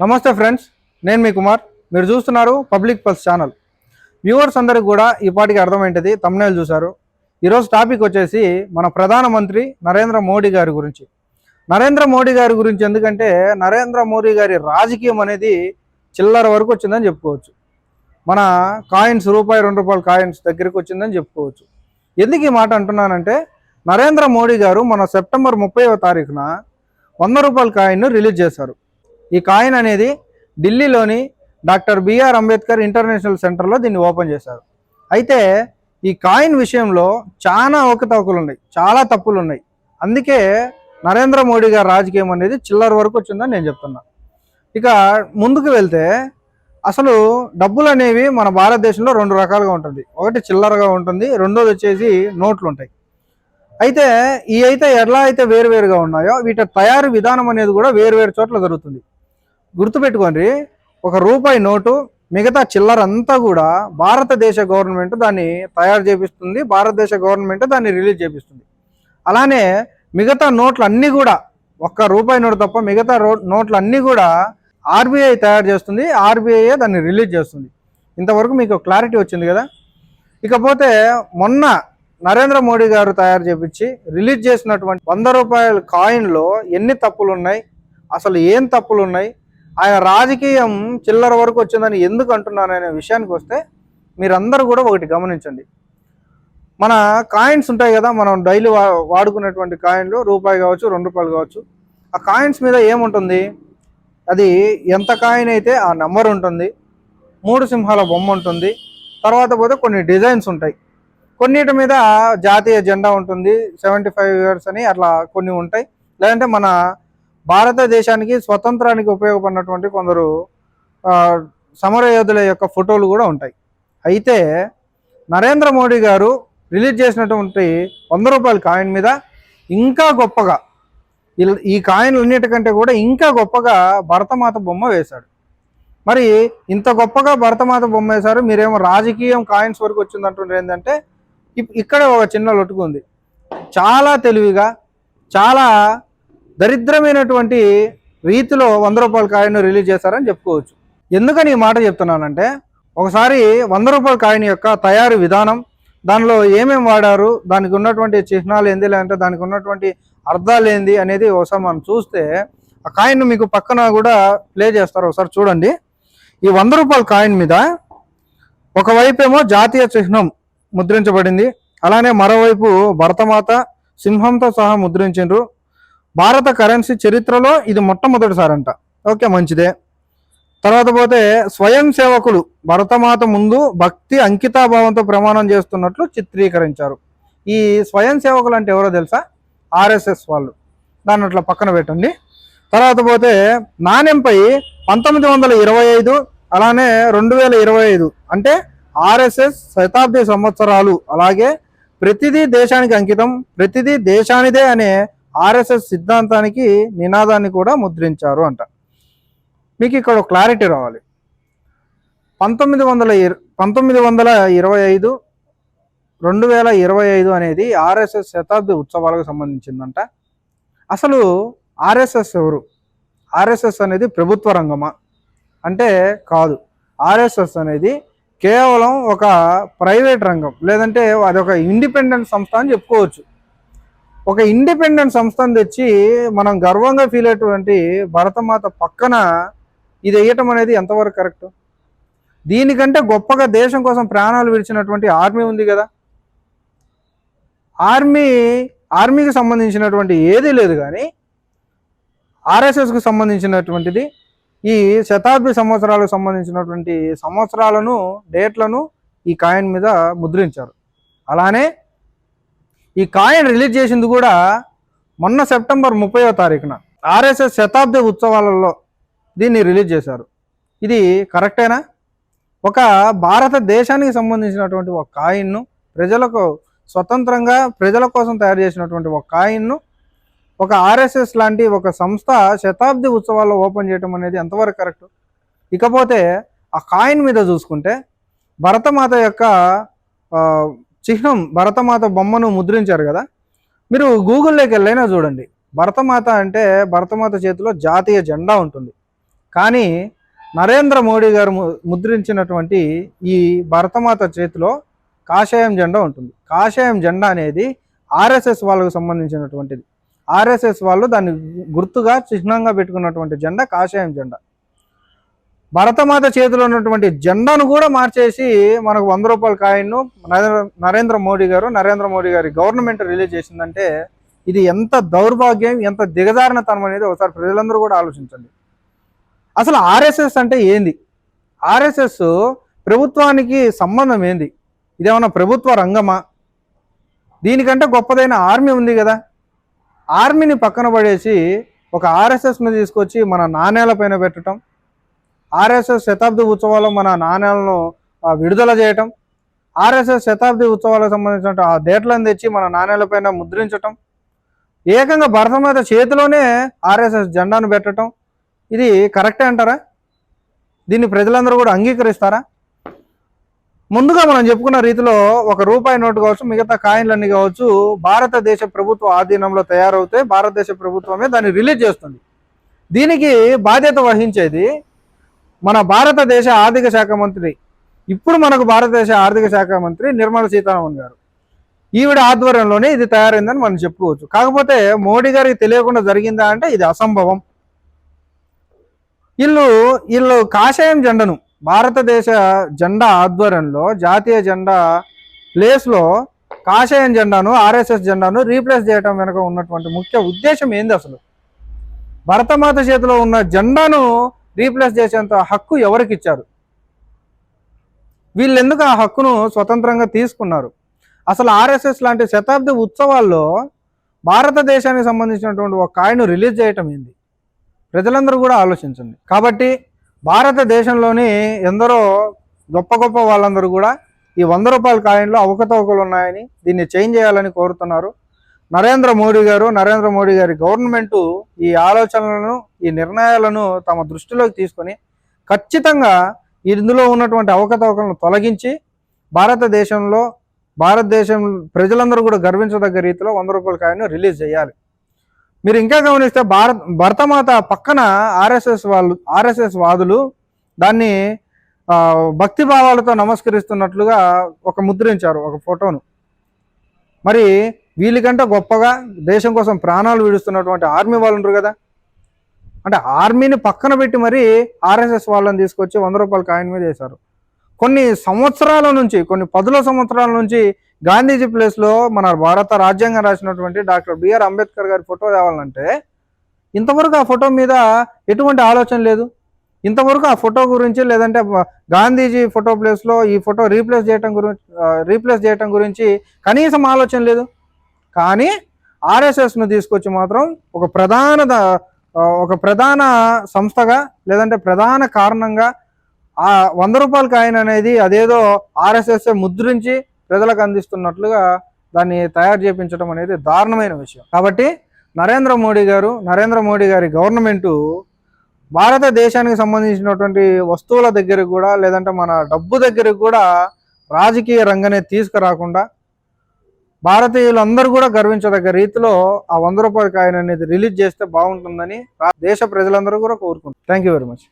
నమస్తే ఫ్రెండ్స్ నేను మీ కుమార్. మీరు చూస్తున్నారు పబ్లిక్ పల్స్ ఛానల్. వ్యూవర్స్ అందరికి కూడా ఈ పాటికి అర్థమైంటది తమ్నేలు చూశారు. ఈరోజు టాపిక్ వచ్చేసి మన ప్రధానమంత్రి నరేంద్ర మోడీ గారి గురించి. నరేంద్ర మోడీ గారి గురించి ఎందుకంటే నరేంద్ర మోడీ గారి రాజకీయం అనేది చిల్లర వరకు వచ్చిందని చెప్పుకోవచ్చు. మన కాయిన్స్ రూపాయి రెండు రూపాయల కాయిన్స్ దగ్గరికి వచ్చిందని చెప్పుకోవచ్చు. ఎందుకు ఈ మాట అంటున్నానంటే నరేంద్ర మోడీ గారు మన సెప్టెంబర్ ముప్పైవ తారీఖున వంద రూపాయల కాయిన్ను రిలీజ్ చేశారు. ఈ కాయిన్ అనేది ఢిల్లీలోని డాక్టర్ బిఆర్ అంబేద్కర్ ఇంటర్నేషనల్ సెంటర్లో దీన్ని ఓపెన్ చేశారు. అయితే ఈ కాయిన్ విషయంలో చాలా ఒకతవకలు ఉన్నాయి చాలా తప్పులు ఉన్నాయి అందుకే నరేంద్ర మోడీ గారి రాజకీయం అనేది చిల్లర వరకు వచ్చిందని నేను చెప్తున్నా. ఇక ముందుకు వెళ్తే అసలు డబ్బులు అనేవి మన భారతదేశంలో రెండు రకాలుగా ఉంటుంది. ఒకటి చిల్లరగా ఉంటుంది రెండోది వచ్చేసి నోట్లు ఉంటాయి అయితే ఈ అయితే ఎలా అయితే వేరువేరుగా ఉన్నాయో వీటి తయారు విధానం అనేది కూడా వేరువేరు చోట్ల జరుగుతుంది. గుర్తుపెట్టుకోండి ఒక రూపాయి నోటు మిగతా చిల్లర అంతా కూడా భారతదేశ గవర్నమెంట్ దాన్ని తయారు చేపిస్తుంది భారతదేశ గవర్నమెంట్ దాన్ని రిలీజ్ చేపిస్తుంది. అలానే మిగతా నోట్లు అన్నీ కూడా ఒక్క రూపాయి నోటు తప్ప మిగతా రో నోట్లు అన్నీ కూడా ఆర్బీఐ తయారు చేస్తుంది ఆర్బీఐ దాన్ని రిలీజ్ చేస్తుంది. ఇంతవరకు మీకు క్లారిటీ వచ్చింది కదా? ఇకపోతే మొన్న నరేంద్ర మోడీ గారు తయారు చేపించి రిలీజ్ చేసినటువంటి వంద రూపాయల కాయిన్లో ఎన్ని తప్పులు ఉన్నాయి అసలు ఏం తప్పులు ఉన్నాయి ఆయన రాజకీయం చిల్లర వరకు వచ్చిందని ఎందుకు అంటున్నాననే విషయానికి వస్తే మీరందరూ కూడా ఒకటి గమనించండి. మన కాయిన్స్ ఉంటాయి కదా మనం డైలీ వా వాడుకునేటువంటి కాయిన్లు రూపాయి కావచ్చు రెండు రూపాయలు కావచ్చు. ఆ కాయిన్స్ మీద ఏముంటుంది? అది ఎంత కాయిన్ అయితే ఆ నెంబర్ ఉంటుంది. మూడు సింహాల బొమ్మ ఉంటుంది. తర్వాత పోతే కొన్ని డిజైన్స్ ఉంటాయి. కొన్నిటి మీద జాతీయ జెండా ఉంటుంది. సెవెంటీ ఫైవ్ ఇయర్స్ అని అట్లా కొన్ని ఉంటాయి. లేదంటే మన భారతదేశానికి స్వతంత్రానికి ఉపయోగపడినటువంటి కొందరు సమరయోధుల సమర యోధుల యొక్క ఫోటోలు కూడా ఉంటాయి. అయితే నరేంద్ర మోడీ గారు రిలీజ్ చేసినటువంటి వంద రూపాయల కాయిన్ మీద ఇంకా గొప్పగా ఈ కాయిన్లన్నిటికంటే కూడా ఇంకా గొప్పగా భరతమాత బొమ్మ వేశాడు. మరి ఇంత గొప్పగా భరతమాత బొమ్మ వేశారు మీరేమో రాజకీయం కాయిన్స్ వరకు వచ్చిందంటుండ్రు ఏంటంటే ఇప్- ఇక్కడ ఒక చిన్న లొట్టుకుంది చాలా తెలివిగా చాలా దరిద్రమైనటువంటి రీతిలో వంద రూపాయల కాయిన్ రిలీజ్ చేశారని చెప్పుకోవచ్చు. ఎందుకని ఈ మాట చెప్తున్నానంటే ఒకసారి వంద రూపాయల కాయిన్ యొక్క తయారు విధానం దానిలో ఏమేమి వాడారు దానికి ఉన్నటువంటి చిహ్నాలు ఏంది లేదంటే దానికి ఉన్నటువంటి అర్థాలు ఏంది అనేది ఒకసారి మనం చూస్తే ఆ కాయిన్ మీకు పక్కన కూడా ప్లే చేస్తారు ఒకసారి చూడండి. ఈ వంద రూపాయల కాయిన్ మీద ఒకవైపు ఏమో జాతీయ చిహ్నం ముద్రించబడింది అలానే మరోవైపు భరతమాత సింహంతో సహా ముద్రించిండ్రు. భారత కరెన్సీ చరిత్రలో ఇది మొట్టమొదటిసారంట. ఓకే మంచిదే. తర్వాత పోతే స్వయం సేవకులు భరతమాత ముందు భక్తి అంకితాభావంతో ప్రమాణం చేస్తున్నట్లు చిత్రీకరించారు. ఈ స్వయం సేవకులు అంటే ఎవరో తెలుసా? ఆర్ఎస్ఎస్ వాళ్ళు. దాన్ని అట్లా పక్కన పెట్టండి. తర్వాత పోతే నాణ్యంపై పంతొమ్మిది వందల ఇరవై ఐదు అలానే రెండు వేల ఇరవై ఐదు అంటే ఆర్ఎస్ఎస్ శతాబ్ది సంవత్సరాలు అలాగే ప్రతిదీ దేశానికి అంకితం ప్రతిదీ దేశానిదే అనే ఆర్ఎస్ఎస్ సిద్ధాంతానికి నినాదాన్ని కూడా ముద్రించారు అంట. మీకు ఇక్కడ ఒక క్లారిటీ రావాలి. పంతొమ్మిది వందల పంతొమ్మిది వందల ఇరవై ఐదు రెండు వేల ఇరవై ఐదు అనేది ఆర్ఎస్ఎస్ శతాబ్ది ఉత్సవాలకు సంబంధించిందంట. అసలు ఆర్ఎస్ఎస్ ఎవరు? ఆర్ఎస్ఎస్ అనేది ప్రభుత్వ రంగమా? అంటే కాదు. ఆర్ఎస్ఎస్ అనేది కేవలం ఒక ప్రైవేట్ రంగం లేదంటే అది ఒక ఇండిపెండెంట్ సంస్థ అని చెప్పుకోవచ్చు. ఒక ఇండిపెండెంట్ సంస్థను తెచ్చి మనం గర్వంగా ఫీల్ అయ్యేటువంటి భరతమాత పక్కన ఇది వేయటం అనేది ఎంతవరకు కరెక్ట్ దీనికంటే గొప్పగా దేశం కోసం ప్రాణాలు విడిచినటువంటి ఆర్మీ ఉంది కదా. ఆర్మీ ఆర్మీకి సంబంధించినటువంటి ఏదీ లేదు కానీ ఆర్ఎస్ఎస్కు సంబంధించినటువంటిది ఈ శతాబ్ది సంవత్సరాలకు సంబంధించినటువంటి సంవత్సరాలను డేట్లను ఈ కాయిన్ మీద ముద్రించారు. అలానే ఈ కాయిన్ రిలీజ్ చేసింది కూడా మొన్న సెప్టెంబర్ ముప్పైవ తారీఖున. ఆర్ఎస్ఎస్ శతాబ్ది ఉత్సవాలలో దీన్ని రిలీజ్ చేశారు. ఇది కరెక్టేనా ఒక భారతదేశానికి సంబంధించినటువంటి ఒక కాయిన్ను ప్రజలకు స్వతంత్రంగా ప్రజల కోసం తయారు చేసినటువంటి ఒక కాయిన్ను ఒక ఆర్ఎస్ఎస్ లాంటి ఒక సంస్థ శతాబ్ది ఉత్సవాల్లో ఓపెన్ చేయడం అనేది ఎంతవరకు కరెక్ట్? ఇకపోతే ఆ కాయిన్ మీద చూసుకుంటే భరతమాత యొక్క చిహ్నం భరతమాత బొమ్మను ముద్రించారు కదా. మీరు గూగుల్లోకి వెళ్ళైనా చూడండి. భరతమాత అంటే భరతమాత చేతిలో జాతీయ జెండా ఉంటుంది. కానీ నరేంద్ర మోడీ గారు ము- ముద్రించినటువంటి ఈ భరతమాత చేతిలో కాషాయం జెండా ఉంటుంది. కాషాయం జెండా అనేది ఆర్ఎస్ఎస్ వాళ్ళకు సంబంధించినటువంటిది. ఆర్ఎస్ఎస్ వాళ్ళు దాన్ని గుర్తుగా చిహ్నంగా పెట్టుకున్నటువంటి జెండా కాషాయం జెండా. భరతమాత చేతిలో ఉన్నటువంటి జెండాను కూడా మార్చేసి మనకు వంద రూపాయల కాయిన్ను నరేంద్ర మోడీ గారు నరేంద్ర మోడీ గారి గవర్నమెంట్ రిలీజ్ చేసిందంటే ఇది ఎంత దౌర్భాగ్యం ఎంత దిగజారినతనం అనేది ఒకసారి ప్రజలందరూ కూడా ఆలోచించండి. అసలు ఆర్ఎస్ఎస్ అంటే ఏంది? ఆర్ఎస్ఎస్ ప్రభుత్వానికి సంబంధం ఏంది? ఇదేమన్నా ప్రభుత్వ రంగమా? దీనికంటే గొప్పదైన ఆర్మీ ఉంది కదా. ఆర్మీని పక్కన పడేసి ఒక ఆర్ఎస్ఎస్ను తీసుకొచ్చి మన నాణేల పైన పెట్టడం ఆర్ఎస్ఎస్ శతాబ్ది ఉత్సవాలు మన నాణేలను విడుదల చేయటం ఆర్ఎస్ఎస్ శతాబ్ది ఉత్సవాలకు సంబంధించిన ఆ డేట్లను తెచ్చి మన నాణ్యాలపైన ముద్రించటం ఏకంగా భరతమాత చేతిలోనే ఆర్ఎస్ఎస్ జెండాను పెట్టడం ఇది కరెక్టే అంటారా? దీన్ని ప్రజలందరూ కూడా అంగీకరిస్తారా? ముందుగా మనం చెప్పుకున్న రీతిలో ఒక రూపాయి నోటు కావచ్చు మిగతా కాయిన్లన్నీ కావచ్చు భారతదేశ ప్రభుత్వ ఆధీనంలో తయారవుతే భారతదేశ ప్రభుత్వమే దాన్ని రిలీజ్ చేస్తుంది. దీనికి బాధ్యత వహించేది మన భారతదేశ ఆర్థిక శాఖ మంత్రి ఇప్పుడు మనకు భారతదేశ ఆర్థిక శాఖ మంత్రి నిర్మల సీతారామన్ గారు. ఈవిడ ఆధ్వర్యంలోనే ఇది తయారైందని మనం చెప్పుకోవచ్చు. కాకపోతే మోడీ గారికి తెలియకుండా జరిగిందా అంటే ఇది అసంభవం. వీళ్ళు వీళ్ళు కాషాయం జెండను భారతదేశ జెండా ఆధ్వర్యంలో జాతీయ జెండా ప్లేస్లో కాషాయం జెండాను ఆర్ఎస్ఎస్ జెండాను రీప్లేస్ చేయడం వెనుక ఉన్నటువంటి ముఖ్య ఉద్దేశం ఏంది అసలు? భరతమాత చేతిలో ఉన్న జెండాను రీప్లేస్ చేసేంత హక్కు ఎవరికి ఇచ్చారు వీళ్ళు ఎందుకు ఆ హక్కును స్వతంత్రంగా తీసుకున్నారు? అసలు ఆర్ఎస్ఎస్ లాంటి శతాబ్ది ఉత్సవాల్లో భారతదేశానికి సంబంధించినటువంటి ఒక కాయను రిలీజ్ చేయటం ఏంది? ప్రజలందరూ కూడా ఆలోచించండి. కాబట్టి భారతదేశంలోని ఎందరో గొప్ప గొప్ప వాళ్ళందరూ కూడా ఈ వంద రూపాయల కాయిన్లో అవకతవకలు ఉన్నాయని దీన్ని చేంజ్ చేయాలని కోరుతున్నారు. నరేంద్ర మోడీ గారు నరేంద్ర మోడీ గారి గవర్నమెంట్ ఈ ఆలోచనలను ఈ నిర్ణయాలను తమ దృష్టిలోకి తీసుకొని ఖచ్చితంగా ఇందులో ఉన్నటువంటి అవకతవకలను తొలగించి భారతదేశంలో భారతదేశం ప్రజలందరూ కూడా గర్వించదగ్గ రీతిలో వంద రూపాయల కాయను రిలీజ్ చేయాలి. మీరు ఇంకా గమనిస్తే భారత్ భరతమాత పక్కన ఆర్ఎస్ఎస్ వాళ్ళు ఆర్ఎస్ఎస్ వాదులు దాన్ని భక్తి భావాలతో నమస్కరిస్తున్నట్లుగా ఒక ముద్రించారు ఒక ఫోటోను. మరి వీళ్ళకంటే గొప్పగా దేశం కోసం ప్రాణాలు విడుస్తున్నటువంటి ఆర్మీ వాళ్ళు ఉంటారు కదా? అంటే ఆర్మీని పక్కన పెట్టి మరీ ఆర్ఎస్ఎస్ వాళ్ళని తీసుకొచ్చి వంద రూపాయల కాయిన్ మీద వేశారు. కొన్ని సంవత్సరాల నుంచి కొన్ని పదుల సంవత్సరాల నుంచి గాంధీజీ ప్లేస్లో మన భారత రాజ్యాంగం రాసినటువంటి డాక్టర్ బిఆర్ అంబేద్కర్ గారి ఫోటో తేవాలంటే ఇంతవరకు ఆ ఫోటో మీద ఎటువంటి ఆలోచన లేదు. ఇంతవరకు ఆ ఫోటో గురించి లేదంటే గాంధీజీ ఫోటో ప్లేస్లో ఈ ఫోటో రీప్లేస్ చేయటం గురించి రీప్లేస్ చేయటం గురించి కనీసం ఆలోచన లేదు. కానీ ఆర్ఎస్ఎస్ను తీసుకొచ్చి మాత్రం ఒక ప్రధాన ఒక ప్రధాన సంస్థగా లేదంటే ప్రధాన కారణంగా ఆ వంద రూపాయల కాయిన్ అనేది అదేదో ఆర్ఎస్ఎస్ ముద్రించి ప్రజలకు అందిస్తున్నట్లుగా దాన్ని తయారు చేపించడం అనేది దారుణమైన విషయం. కాబట్టి నరేంద్ర మోడీ గారు నరేంద్ర మోడీ గారి గవర్నమెంటు భారతదేశానికి సంబంధించినటువంటి వస్తువుల దగ్గరకు కూడా లేదంటే మన డబ్బు దగ్గరకు కూడా రాజకీయ రంగనే తీసుకురాకుండా భారతీయులందరూ కూడా గర్వించదగ్గ రీతిలో ఆ వంద రూపాయల కాయిన్ అనేది రిలీజ్ చేస్తే బాగుంటుందని దేశ ప్రజలందరూ కూడా కోరుకుంటారు థ్యాంక్ వెరీ మచ్